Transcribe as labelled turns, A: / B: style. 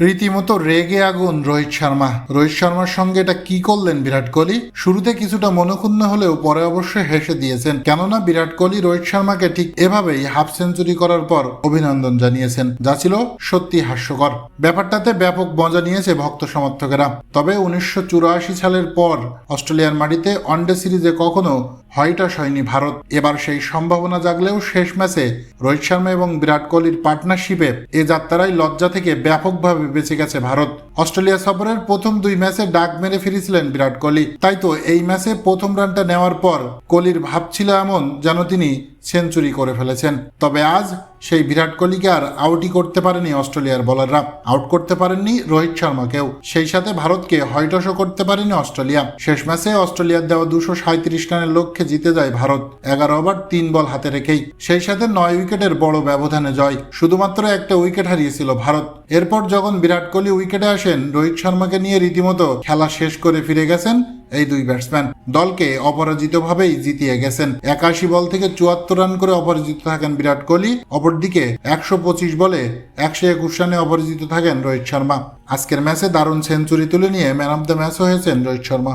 A: রীতিমতো রেগে আগুন, রোহিত শর্মা। রোহিত শর্মার সঙ্গে এটা কি করলেন বিরাট কোহলি? শুরুতে কিছুটা মনক্ষুণ্ণ হলেও পরে অবশ্যই হেসে দিয়েছেন। কেননা বিরাট কোহলি রোহিত শর্মাকে ঠিক এভাবেই হাফ সেঞ্চুরি করার পর অভিনন্দন জানিয়েছেন। যা ছিল সত্যি হাস্যকর। ব্যাপারটাতে ব্যাপক মজা নিয়েছে ভক্ত সমর্থকেরা। তবে উনিশশো চুরাশি সালের পর অস্ট্রেলিয়ার মাটিতে ওয়ানডে সিরিজে কখনো হয়টাস হয়নি ভারত। এবার সেই সম্ভাবনা জাগলেও শেষ ম্যাচে রোহিত শর্মা এবং বিরাট কোহলির পার্টনারশিপে এ যাত্রায় লজ্জা থেকে ব্যাপকভাবে বেঁচে গেছে ভারত। অস্ট্রেলিয়া সফরের প্রথম দুই ম্যাচে ডাক মেরে ফিরেছিলেন বিরাট কোহলি। তাই তো এই ম্যাচে প্রথম রানটা নেওয়ার পর কোহলির ভাব ছিল এমন যেন তিনি সেঞ্চুরি করে ফেলেছেন। তবে আজ সেই বিরাট কোহলিকে আর আউটই করতে পারেনি অস্ট্রেলিয়ার বোলাররা। আউট করতে পারেননি রোহিত শর্মাকেও। সেই সাথে ভারতকে হয়টসও করতে পারেনি অস্ট্রেলিয়া। শেষ ম্যাচে অস্ট্রেলিয়ার দেওয়া দুশো সাঁত্রিশ রানের লক্ষ্যে জিতে যায় ভারত। এগারো ওভার তিন বল হাতে রেখেই। সেই সাথে নয় উইকেটের বড় ব্যবধানে জয়। শুধুমাত্র একটা উইকেট হারিয়েছিল ভারত। এরপর যখন বিরাট কোহলি উইকেটে আসেন, রোহিত শর্মাকে নিয়ে রীতিমতো খেলা শেষ করে ফিরে গেছেন এই দুই ব্যাটসম্যান দলকে অপরাজিতভাবেই জিতিয়ে গেছেন। একাশি বল থেকে চুয়াত্তর রান করে অপরাজিত থাকেন বিরাট কোহলি। অপরদিকে একশো পঁচিশ বলে একশো একুশ রানে অপরাজিত থাকেন রোহিত শর্মা। আজকের ম্যাচে দারুণ সেঞ্চুরি তুলে নিয়ে ম্যান অব দ্য ম্যাচ হয়েছেন রোহিত শর্মা।